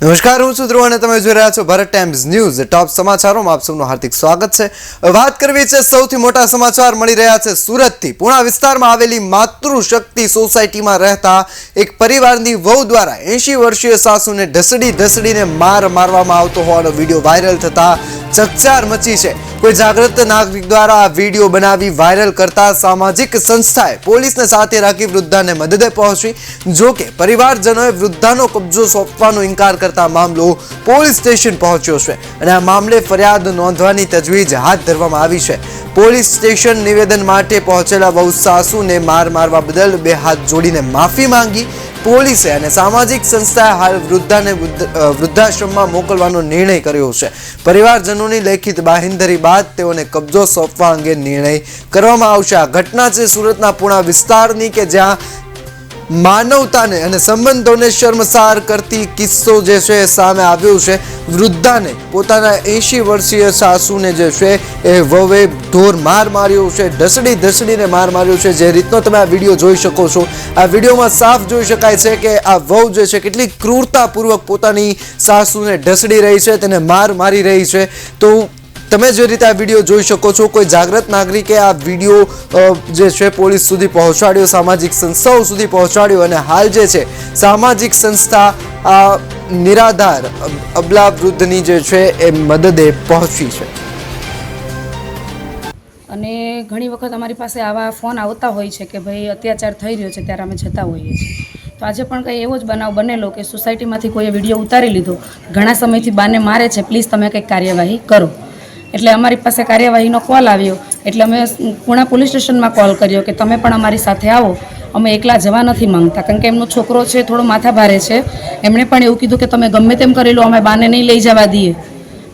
નમસ્કાર, હું છું ધ્રુવ અને તમે જોઈ રહ્યા છો ભારત ટાઈમ્સ ન્યૂઝ. ટોપ સમાચારોમાં આપ સૌનું હાર્દિક સ્વાગત છે. વાત કરવી છે, સૌથી મોટા સમાચાર મળી રહ્યા છે સુરતથી. પૂણા વિસ્તારમાં આવેલી માતૃશક્તિ સોસાયટીમાં રહેતા એક પરિવારની વહુ દ્વારા એંશી વર્ષીય સાસુને ઢસડી ઢસડીને માર મારવામાં આવતો હોવાનો વીડિયો વાયરલ થતા ચકચાર મચી છે. કોઈ જાગૃત નાગરિક દ્વારા આ વીડિયો બનાવી વાયરલ કરતા સામાજિક સંસ્થાએ પોલીસને સાથે રાખી વૃદ્ધાને મદદે પહોંચી. જોકે, પરિવારજનોએ વૃદ્ધાનો કબજો સોંપવાનો ઇનકાર કરતા મામલો પોલીસ સ્ટેશન પહોંચ્યો છે અને આ મામલે ફરિયાદ નોંધવાની તજવીજ હાથ ધરવામાં આવી છે. પોલીસ સ્ટેશન નિવેદન માટે પહોંચેલા વહુ સાસુને માર મારવા બદલ બે હાથ જોડીને માફી માંગી. પોલીસે અને સામાજિક સંસ્થાએ હાલ વૃદ્ધાને વૃદ્ધાશ્રમમાં મોકલવાનો નિર્ણય કર્યો છે. પરિવારજનોની લેખિત બાહેંધરી બાદ તેઓને કબજો સોંપવા અંગે નિર્ણય કરવામાં આવશે. આ ઘટના છે સુરતના પૂણા વિસ્તારની કે જ્યાં માનવતાને અને સંબંધોને શર્મસાર કરતી કિસ્સો જે છે સામે આવ્યો છે. વૃદ્ધાને પોતાના એંશી વર્ષીય સાસુને જે છે એ વવે ઢોર માર માર્યો છે, ઢસડી ઢસડીને માર માર્યો છે. જે રીતનો તમે આ વીડિયો જોઈ શકો છો. આ વિડીયોમાં સાફ જોઈ શકાય છે કે આ વહુ જે છે કેટલી ક્રૂરતાપૂર્વક પોતાની સાસુને ઢસડી રહી છે, તેને માર મારી રહી છે. તો તમે જે રીતે આ વીડિયો જોઈ શકો છો, કોઈ જાગૃત નાગરિકે આ વીડિયો જે છે પોલીસ સુધી પહોંચાડ્યો, સામાજિક સંસ્થાઓ સુધી પહોંચાડ્યો અને હાલ જે છે, સામાજિક સંસ્થા આ નિરાધાર અબલા વૃદ્ધની જે છે એ મદદે પહોંચી છે. અને ઘણી વખત અમારી પાસે આવા ફોન આવતા હોય છે કે ભાઈ અત્યાચાર થઈ રહ્યો છે ત્યારે અમે જતા હોઈએ છીએ. તો આજે પણ કંઈ એવો જ બનાવ બનેલો કે સોસાયટીમાંથી કોઈએ વીડિયો ઉતારી લીધો, ઘણા સમયથી બાને મારે છે, પ્લીઝ તમે કંઈક કાર્યવાહી કરો. એટલે અમારી પાસે કાર્યવાહીનો કોલ આવ્યો. એટલે અમે પૂણા પોલીસ સ્ટેશનમાં કોલ કર્યો કે તમે પણ અમારી સાથે આવો. અમે એકલા જવા નથી માંગતા. કારણ કે એમનો છોકરો છે, થોડો માથા ભારે છે. એમણે પણ એવું કીધું કે તમે ગમે તેમ કરી લો અમે બાને નહીં લઈ જવા દઈએ.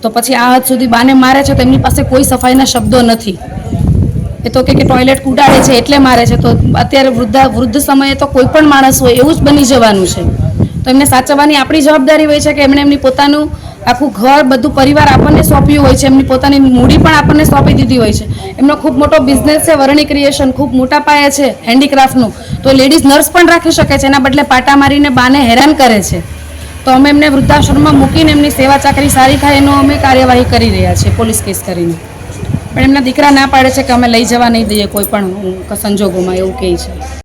તો પછી આ હદ સુધી બાને મારે છે તો એમની પાસે કોઈ સફાઈના શબ્દો નથી. એ તો કે કે ટોયલેટ કુડાડે છે એટલે મારે છે. તો અત્યારે વૃદ્ધા, વૃદ્ધ સમયે તો કોઈ પણ માણસ હોય એવું જ બની જવાનું છે. તો એમને સાચવવાની આપણી જવાબદારી હોય છે કે એમણે એમની પોતાનું આખું ઘર, બધું પરિવાર આપણને સોંપ્યું હોય છે. એમની પોતાની મૂડી પણ આપણને સોંપી દીધી હોય છે. એમનો ખૂબ મોટો બિઝનેસ છે, વરણી ક્રિએશન ખૂબ મોટા પાયે છે હેન્ડીક્રાફ્ટનું તો લેડીઝ નર્સ પણ રાખી શકે છે. એના બદલે પાટા મારીને બાને હેરાન કરે છે. તો અમે એમને વૃદ્ધાશ્રમમાં મૂકીને એમની સેવા ચાકરી સારી થાય એનો અમે કાર્યવાહી કરી રહ્યા છીએ, પોલીસ કેસ કરીને. પણ એમના દીકરા ના પાડે છે કે અમે લઈ જવા નહીં દઈએ, કોઈ પણ સંજોગોમાં એવું કહે છે.